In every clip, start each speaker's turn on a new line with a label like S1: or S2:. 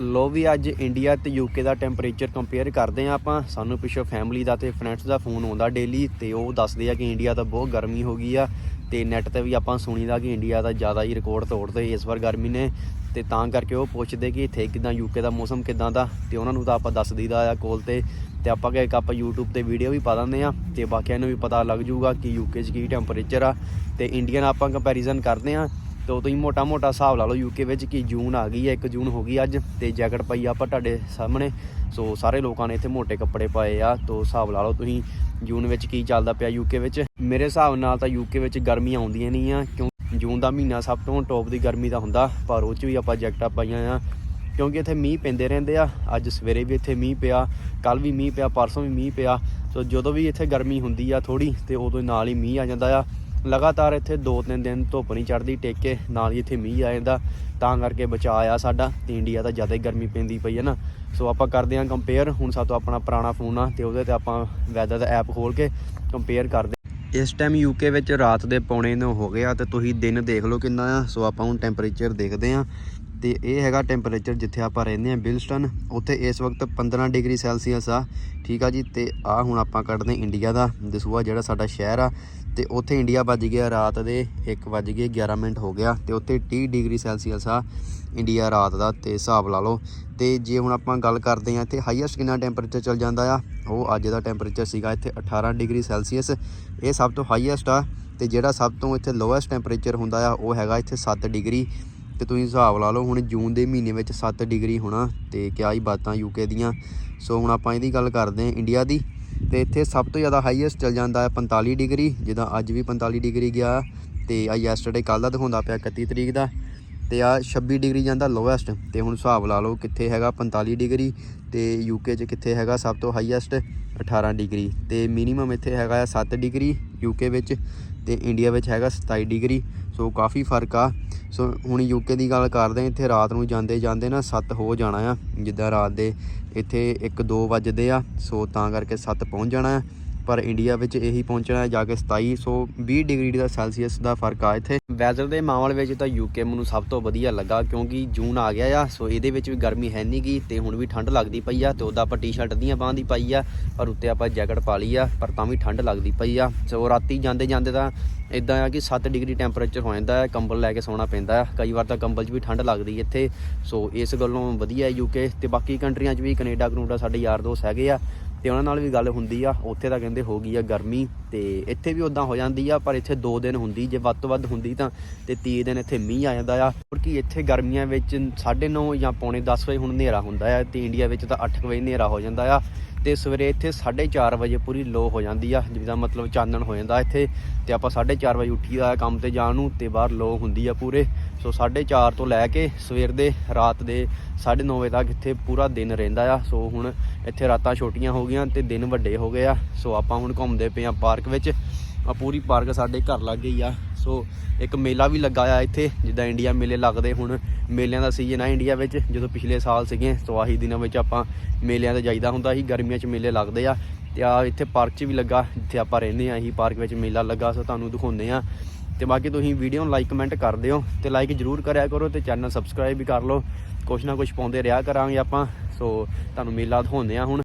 S1: ਲੋ ਵੀ ਅੱਜ ਇੰਡੀਆ ਤੇ ਯੂਕੇ ਦਾ temperature compare ਕਰਦੇ ਆ ਆਪਾਂ। ਸਾਨੂੰ ਪਿੱਛੋਂ ਫੈਮਿਲੀ ਦਾ ਤੇ ਫਰੈਂਡਸ ਦਾ ਫੋਨ ਆਉਂਦਾ ਡੇਲੀ ਤੇ ਉਹ ਦੱਸਦੇ ਆ ਕਿ ਇੰਡੀਆ ਤਾਂ ਬਹੁਤ ਗਰਮੀ ਹੋ ਗਈ ਆ ਤੇ ਨੈਟ ਤੇ ਵੀ ਆਪਾਂ ਸੁਣੀਦਾ ਕਿ ਇੰਡੀਆ ਦਾ ਜ਼ਿਆਦਾ ਹੀ ਰਿਕਾਰਡ ਤੋੜਦੇ ਇਸ ਵਾਰ ਗਰਮੀ ਨੇ ਤੇ ਤਾਂ ਕਰਕੇ ਉਹ ਪੁੱਛਦੇ ਕਿ ਇੱਥੇ ਕਿਦਾਂ ਯੂਕੇ ਦਾ ਮੌਸਮ ਕਿਦਾਂ ਦਾ ਤੇ ਉਹਨਾਂ ਨੂੰ ਤਾਂ ਆਪਾਂ ਦੱਸ ਦਈਦਾ ਆ ਕੋਲ ਤੇ ਤੇ ਆਪਾਂ ਕਿ ਇੱਕ ਆਪਾਂ YouTube ਤੇ ਵੀਡੀਓ ਵੀ ਪਾ ਦਿੰਦੇ ਆ ਤੇ ਬਾਕੀਆਂ ਨੂੰ ਵੀ ਪਤਾ ਲੱਗ ਜਾਊਗਾ ਕਿ ਯੂਕੇ 'ਚ ਕੀ ਟੈਂਪਰੇਚਰ ਆ ਤੇ ਇੰਡੀਆ ਨਾਲ ਆਪਾਂ ਕੰਪੈਰੀਜ਼ਨ ਕਰਦੇ ਆ ਤੇ ਤੁਸੀਂ ਮੋਟਾ ਮੋਟਾ ਹਿਸਾਬ ਲਾ ਲਓ ਯੂਕੇ ਵਿੱਚ ਕਿ ਜੂਨ ਆ ਗਈ ਹੈ 1 ਜੂਨ ਹੋ ਗਈ ਅੱਜ ਤੇ ਜੈਕਟ ਪਾਈ ਆ ਆਪਾਂ ਤੁਹਾਡੇ ਸਾਹਮਣੇ। ਸੋ ਸਾਰੇ ਲੋਕਾਂ ਨੇ ਇੱਥੇ ਮੋٹے ਕੱਪੜੇ ਪਾਏ ਆ, ਤੋ ਹਿਸਾਬ ਲਾ ਲਓ ਤੁਸੀਂ ਜੂਨ ਵਿੱਚ ਕੀ ਚੱਲਦਾ ਪਿਆ ਯੂਕੇ ਵਿੱਚ। ਮੇਰੇ ਹਿਸਾਬ ਨਾਲ ਤਾਂ ਯੂਕੇ ਵਿੱਚ ਗਰਮੀ ਆਉਂਦੀਆਂ ਨਹੀਂ ਆ, ਕਿਉਂ ਜੂਨ ਦਾ ਮਹੀਨਾ ਸਭ ਤੋਂ ਟੌਪ ਦੀ ਗਰਮੀ ਦਾ ਹੁੰਦਾ, ਪਰ ਉਹ 'ਚ ਵੀ ਆਪਾਂ ਜੈਕਟਾਂ ਪਾਈਆਂ ਆ, ਕਿਉਂਕਿ ਇੱਥੇ ਮੀਂਹ ਪੈਂਦੇ ਰਹਿੰਦੇ ਆ। ਅੱਜ ਸਵੇਰੇ ਵੀ ਇੱਥੇ ਮੀਂਹ ਪਿਆ ਕੱਲ ਵੀ ਮੀਂਹ ਪਿਆ, ਪਰਸੋਂ ਵੀ ਮੀਂਹ ਪਿਆ। ਸੋ ਜਦੋਂ ਵੀ ਇੱਥੇ ਗਰਮੀ ਹੁੰਦੀ ਆ ਥੋੜੀ ਤੇ ਉਦੋਂ ਨਾਲ ਹੀ ਮੀਂਹ ਆ ਜਾਂਦਾ ਆ। ਲਗਾਤਾਰ ਇੱਥੇ 2-3 ਦਿਨ ਧੁੱਪ ਨਹੀਂ ਚੜਦੀ ਟੇਕੇ ਨਾਲ ਹੀ ਇੱਥੇ ਮੀਂਹ ਆ ਜਾਂਦਾ। ਤਾਂ ਕਰਕੇ ਬਚਾ ਆ ਸਾਡਾ, ਤੇ ਇੰਡੀਆ ਤਾਂ ਜ਼ਿਆਦਾ ਗਰਮੀ ਪੈਂਦੀ ਪਈ ਹੈ ਨਾ। ਸੋ ਆਪਾਂ ਕਰਦੇ ਹਾਂ ਕੰਪੇਅਰ ਹੁਣ ਸਾਤੋਂ ਆਪਣਾ ਪੁਰਾਣਾ ਫੋਨ ਆ, ਤੇ ਉਹਦੇ ਤੇ ਆਪਾਂ ਵੈਦਰ ਦਾ ਐਪ ਖੋਲ ਕੇ ਕੰਪੇਅਰ ਕਰਦੇ ਇਸ ਟਾਈਮ ਯੂਕੇ ਵਿੱਚ ਰਾਤ ਦੇ ਪੌਣੇ 9 ਹੋ ਗਿਆ ਤੇ ਤੁਸੀਂ ਦਿਨ ਦੇਖ ਲਓ ਕਿੰਨਾ ਆ। ਸੋ ਆਪਾਂ ਹੁਣ ਟੈਂਪਰੇਚਰ ਦੇਖਦੇ ਆ ਤੇ ਇਹ ਹੈਗਾ ਟੈਂਪਰੇਚਰ ਜਿੱਥੇ ਆਪਾਂ ਰਹਿੰਦੇ ਆ ਬਿਲਸਟਨ, ਉੱਥੇ ਇਸ ਵਕਤ 15 ਡਿਗਰੀ ਸੈਲਸੀਅਸ ਆ। ਠੀਕ ਆ ਜੀ, ਤੇ ਆ ਹੁਣ ਆਪਾਂ ਕੱਢਦੇ ਇੰਡੀਆ ਦਾ ਦਸੂਆ ਜਿਹੜਾ ਸਾਡਾ ਸ਼ਹਿਰ ਆ। ਤੇ ਉੱਥੇ ਇੰਡੀਆ ਵੱਜ ਗਿਆ ਰਾਤ ਦੇ 1 ਵੱਜ ਗਏ 11 ਮਿੰਟ ਹੋ ਗਿਆ ਤੇ ਉੱਥੇ 30 ਡਿਗਰੀ ਸੈਲਸੀਅਸ ਆ ਇੰਡੀਆ ਰਾਤ ਦਾ ਤੇ ਹਿਸਾਬ ਲਾ ਲਓ। ਤੇ ਜੇ ਹੁਣ ਆਪਾਂ ਗੱਲ ਕਰਦੇ ਆ ਇੱਥੇ ਹਾਈਐਸਟ ਕਿੰਨਾ ਟੈਂਪਰੇਚਰ ਚੱਲ ਜਾਂਦਾ ਆ, ਉਹ ਅੱਜ ਦਾ ਟੈਂਪਰੇਚਰ ਸੀਗਾ ਇੱਥੇ 18 ਡਿਗਰੀ ਸੈਲਸੀਅਸ। ਇਹ ਸਭ ਤੋਂ ਹਾਈਐਸਟ ਆ ਤੇ ਜਿਹੜਾ ਸਭ ਤੋਂ ਇੱਥੇ ਲੋਐਸਟ ਟੈਂਪਰੇਚਰ ਹੁੰਦਾ ਆ, ਉਹ ਹੈਗਾ ਇੱਥੇ 7 ਡਿਗਰੀ। ਤੇ ਤੁਸੀਂ ਹਿਸਾਬ ਲਾ ਲਓ, ਹੁਣ ਜੂਨ ਦੇ ਮਹੀਨੇ ਵਿੱਚ 7 ਡਿਗਰੀ ਹੋਣਾ ਤੇ ਕਿਆ ਹੀ ਬਾਤਾਂ ਯੂਕੇ ਦੀਆਂ। ਸੋ ਹੁਣ ਆਪਾਂ ਇਹਦੀ ਗੱਲ ਕਰਦੇ ਹਾਂ ਇੰਡੀਆ ਦੀ। ਤੇ ਇੱਥੇ ਸਭ ਤੋਂ ਜ਼ਿਆਦਾ ਹਾਈਐਸਟ ਚੱਲ ਜਾਂਦਾ ਹੈ 45 ਡਿਗਰੀ ਜਿੱਦਾਂ ਅੱਜ ਵੀ 45 ਡਿਗਰੀ ਗਿਆ ਤੇ ਆ ਯੈਸਟਰਡੇ ਕੱਲ ਦਾ ਦਿਖਾਉਂਦਾ ਪਿਆ 31 ਤਰੀਕ ਦਾ। ਤੇ ਆ 26 ਡਿਗਰੀ ਜਾਂਦਾ ਲੋਐਸਟ ਤੇ ਹੁਣ ਹਿਸਾਬ ਲਾ ਲਓ ਕਿੱਥੇ ਹੈਗਾ 45 ਡਿਗਰੀ ਤੇ ਯੂਕੇ 'ਚ ਕਿੱਥੇ ਹੈਗਾ ਸਭ ਤੋਂ ਹਾਈਐਸਟ 18 ਡਿਗਰੀ। ਤੇ ਮਿਨੀਮਮ ਇੱਥੇ ਹੈਗਾ ਆ 7 ਡਿਗਰੀ ਯੂਕੇ ਵਿੱਚ ਤੇ ਇੰਡੀਆ ਵਿੱਚ ਹੈਗਾ 27 ਡਿਗਰੀ। ਸੋ ਕਾਫੀ ਫ਼ਰਕ ਆ। ਸੋ ਹੁਣ ਯੂਕੇ ਦੀ ਗੱਲ ਕਰਦੇ ਹਾਂ, ਇੱਥੇ ਰਾਤ ਨੂੰ ਜਾਂਦੇ ਜਾਂਦੇ ਨਾ 7 ਹੋ ਜਾਣਾ ਆ, ਜਿੱਦਾਂ ਰਾਤ ਦੇ ਇੱਥੇ 1 2 ਵੱਜਦੇ ਆ, ਸੋ ਤਾਂ ਕਰਕੇ 7 ਪਹੁੰਚ ਜਾਣਾ ਆ। ਪਰ ਇੰਡੀਆ ਵਿੱਚ ਇਹੀ ਪਹੁੰਚਣਾ ਜਾ ਕੇ 27 ਸੋ 20 ਡਿਗਰੀ ਦਾ ਸੈਲਸੀਅਸ ਦਾ ਫ਼ਰਕ ਆ ਇੱਥੇ। ਵੈਦਰ ਦੇ ਮਾਮਲੇ ਵਿੱਚ ਤਾਂ ਯੂਕੇ ਮੈਨੂੰ ਸਭ ਤੋਂ ਵਧੀਆ ਲੱਗਾ ਕਿਉਂਕਿ ਜੂਨ ਆ ਗਿਆ ਆ, ਸੋ ਇਹਦੇ ਵਿੱਚ ਵੀ ਗਰਮੀ ਹੈ ਨਹੀਂ ਗਈ ਤੇ ਹੁਣ ਵੀ ਠੰਡ ਲੱਗਦੀ ਪਈ ਆ ਤੇ ਉਹਦਾ ਆਪਾਂ ਟੀ-ਸ਼ਰਟ ਦੀਆਂ ਬਾਹਾਂ ਦੀ ਪਾਈ ਆ, ਪਰ ਉੱਤੇ ਆਪਾਂ ਜੈਕਟ ਪਾ ਲਈ ਆ, ਪਰ ਤਾਂ ਵੀ ਠੰਡ ਲੱਗਦੀ ਪਈ ਆ। ਸੋ ਰਾਤੀ ਜਾਂਦੇ ਜਾਂਦੇ ਤਾਂ ਇਦਾਂ ਆ ਕਿ 7 ਡਿਗਰੀ ਟੈਂਪਰੇਚਰ ਹੋ ਜਾਂਦਾ ਹੈ ਕੰਬਲ ਲੈ ਕੇ ਸੌਣਾ ਪੈਂਦਾ ਆ। ਕਈ ਵਾਰ ਤਾਂ ਕੰਬਲ 'ਚ ਵੀ ਠੰਡ ਲੱਗਦੀ ਇੱਥੇ, ਸੋ ਇਸ ਗੱਲੋਂ ਵਧੀਆ ਹੈ ਯੂਕੇ ਤੇ ਬਾਕੀ ਕੰਟਰੀਆਂ 'ਚ ਵੀ ਕੈਨੇਡਾ ਕਨੂਡਾ ਸਾਡੇ ਯਾਰ ਦੋਸਤ ਹੈਗੇ ਆ। ਤੇ ਉਹਨਾਂ ਨਾਲ ਵੀ ਗੱਲ ਹੁੰਦੀ ਆ, ਉੱਥੇ ਤਾਂ ਕਹਿੰਦੇ ਹੋ ਗਈ ਆ ਗਰਮੀ ਤੇ ਇੱਥੇ ਵੀ ਉਦਾਂ ਹੋ ਜਾਂਦੀ ਆ, ਪਰ ਇੱਥੇ 2 ਦਿਨ ਹੁੰਦੀ, ਜੇ ਵੱਧ ਤੋਂ ਵੱਧ ਹੁੰਦੀ ਤਾਂ ਤੇ 30 ਦਿਨ ਇੱਥੇ ਮੀਂਹ ਆ ਜਾਂਦਾ ਆ। ਕਿਉਂਕਿ ਇੱਥੇ ਗਰਮੀਆਂ ਵਿੱਚ 9:30 ਜਾਂ ਪੌਣੇ 10 ਵਜੇ ਹੁਣ ਹਨੇਰਾ ਹੁੰਦਾ ਆ ਤੇ ਇੰਡੀਆ ਵਿੱਚ ਤਾਂ 8 ਵਜੇ ਹਨੇਰਾ ਹੋ ਜਾਂਦਾ ਆ ਤੇ ਸਵੇਰੇ ਇੱਥੇ 4:30 ਵਜੇ ਪੂਰੀ ਲੋ ਹੋ ਜਾਂਦੀ ਆ, ਜਿਹਦਾ ਮਤਲਬ ਚਾਨਣ ਹੋ ਜਾਂਦਾ ਇੱਥੇ ਤੇ ਆਪਾਂ 4:30 ਵਜੇ ਉੱਠੀਦਾ ਕੰਮ ਤੇ ਜਾਣ ਨੂੰ ਤੇ ਬਾਹਰ ਲੋ ਹੁੰਦੀ ਆ ਪੂਰੇ। ਸੋ 4:30 ਤੋਂ ਲੈ ਕੇ ਸਵੇਰ ਦੇ, ਰਾਤ ਦੇ 9:30 ਵਜੇ ਤੱਕ ਇੱਥੇ ਪੂਰਾ ਦਿਨ ਰਹਿੰਦਾ ਆ। ਸੋ ਹੁਣ ਇੱਥੇ ਰਾਤਾਂ ਛੋਟੀਆਂ ਹੋ ਗਈਆਂ ਤੇ ਦਿਨ ਵੱਡੇ ਹੋ ਗਏ ਆ। ਸੋ ਆਪਾਂ ਹੁਣ ਘੁੰਮਦੇ ਪਏ ਆ ਪਾਰਕ ਵਿੱਚ। ਆ ਪੂਰੀ ਪਾਰਕ ਸਾਡੇ ਘਰ ਲੱਗ ਗਈ ਆ। ਸੋ ਇੱਕ ਮੇਲਾ ਵੀ ਲੱਗਾ ਆ ਇੱਥੇ, ਜਿੱਦਾਂ ਇੰਡੀਆ ਮੇਲੇ ਲੱਗਦੇ ਹੁਣ। ਮੇਲਿਆਂ ਦਾ ਸੀਜ਼ਨ ਆ ਇੰਡੀਆ ਵਿੱਚ, ਜਦੋਂ ਪਿਛਲੇ ਸਾਲ ਸੀਗੇ, ਸੋ ਆਹੀ ਦਿਨਾਂ ਵਿੱਚ ਆਪਾਂ ਮੇਲਿਆਂ ਤੇ ਜਾਈਦਾ ਹੁੰਦਾ ਸੀ। ਗਰਮੀਆਂ 'ਚ ਮੇਲੇ ਲੱਗਦੇ ਆ। ਤੇ ਆ ਇੱਥੇ ਪਾਰਕ 'ਚ ਵੀ ਲੱਗਾ, ਜਿੱਥੇ ਆਪਾਂ ਰਹਿੰਦੇ ਆ, ਇਹੀ ਪਾਰਕ ਵਿੱਚ ਮੇਲਾ ਲੱਗਾ। ਸੋ ਤੁਹਾਨੂੰ ਦਿਖਾਉਂਦੇ ਆ। ਤੇ ਬਾਕੀ ਤੁਸੀਂ ਵੀਡੀਓ ਨੂੰ ਲਾਈਕ ਕਮੈਂਟ ਕਰ ਦਿਓ ਤੇ ਲਾਈਕ ਜਰੂਰ ਕਰਿਆ ਕਰੋ ਤੇ ਚੈਨਲ ਸਬਸਕ੍ਰਾਈਬ ਵੀ ਕਰ ਲਓ। ਕੁਛ ਨਾ ਕੁਛ ਪਾਉਂਦੇ ਰਿਹਾ ਕਰਾਂਗੇ ਆਪਾਂ ਸੋ ਤੁਹਾਨੂੰ ਮੇਲਾ ਦਿਖਾਉਂਦੇ ਆ ਹੁਣ।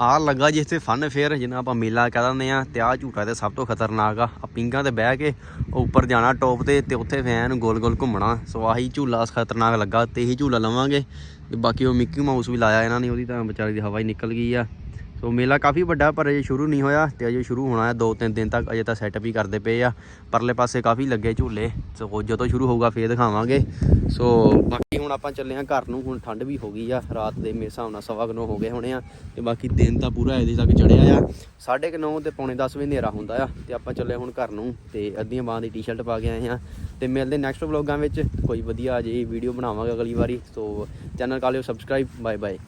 S1: ਆਹ ਲੱਗਾ ਜਿਸ 'ਤੇ ਫਨ ਫੇਅਰ ਜਿਹਨਾਂ ਆਪਾਂ ਮੇਲਾ ਕਹਿ ਦਿੰਦੇ ਆ ਤੇ ਆਹ ਝੂਟਾ ਤੇ ਸਭ ਤੋਂ ਖਤਰਨਾਕ ਆ। ਆ ਪਿੰਗਾਂ ਤੇ ਬਹਿ ਕੇ ਉਹ ਉੱਪਰ ਜਾਣਾ ਟੌਪ ਤੇ ਤੇ ਉੱਥੇ ਫੈਨ ਗੋਲ ਗੋਲ ਘੁੰਮਣਾ। ਸੋ ਆਹੀ ਝੂਲਾ ਖਤਰਨਾਕ ਲੱਗਾ, ਤੇ ਇਹੀ ਝੂਲਾ ਲਵਾਂਗੇ। ਤੇ ਬਾਕੀ ਉਹ ਮਿੱਕੀ ਮਾਊਸ ਵੀ ਲਾਇਆ ਇਹਨਾਂ ਨੇ, ਉਹਦੀ ਤਾਂ ਵਿਚਾਰੀ ਦੀ ਹਵਾ ਹੀ ਨਿਕਲ ਗਈ ਆ। ਸੋ ਮੇਲਾ ਕਾਫੀ ਵੱਡਾ, ਪਰ ਅਜੇ ਸ਼ੁਰੂ ਨਹੀਂ ਹੋਇਆ ਤੇ ਅਜੇ ਸ਼ੁਰੂ ਹੋਣਾ ਹੈ। 2-3 ਦਿਨ ਤੱਕ ਅਜੇ ਤਾਂ ਸੈਟਅਪ ਹੀ ਕਰਦੇ ਪਏ ਆ। ਪਰਲੇ ਪਾਸੇ ਕਾਫੀ ਲੱਗੇ ਝੂਲੇ। ਸੋ ਜਦੋਂ ਸ਼ੁਰੂ ਹੋਊਗਾ, ਫੇਰ ਦਿਖਾਵਾਂਗੇ। ਸੋ ਬਾਕੀ ਹੁਣ ਆਪਾਂ ਚੱਲੇ ਆ ਘਰ ਨੂੰ। ਹੁਣ ਠੰਡ ਵੀ ਹੋ ਗਈ ਆ। ਰਾਤ ਦੇ ਮੇਰੇ ਹਿਸਾਬ ਨਾਲ ਸਵਾ ਕੁ ਹੋ ਗਏ ਹੋਣੇ ਆ। ਤੇ ਬਾਕੀ ਦਿਨ ਤਾਂ ਪੂਰਾ ਇਹਦੇ ਤੱਕ ਚੜਿਆ ਆ। ਸਾਢੇ ਕੁ ਨੌ ਤੇ ਪੌਣੇ 10 ਵਜੇ ਹਨੇਰਾ ਹੁੰਦਾ ਆ। ਤੇ ਆਪਾਂ ਚੱਲੇ ਹੁਣ ਘਰ ਨੂੰ। ਤੇ ਅੱਧੀਆਂ ਬਾਹਾਂ ਦੀ ਟੀ-ਸ਼ਰਟ ਪਾ ਕੇ ਆਏ ਆ ਤੇ ਮਿਲਦੇ ਨੈਕਸਟ ਵਲੋਗਾਂ ਵਿੱਚ। ਕੋਈ ਵਧੀਆ ਜਿਹੀ ਵੀਡੀਓ ਬਣਾਵਾਂਗੇ ਅਗਲੀ ਵਾਰੀ। ਸੋ ਚੈਨਲ ਕਰ ਲਿਓ ਸਬਸਕ੍ਰਾਈਬ ਬਾਏ ਬਾਏ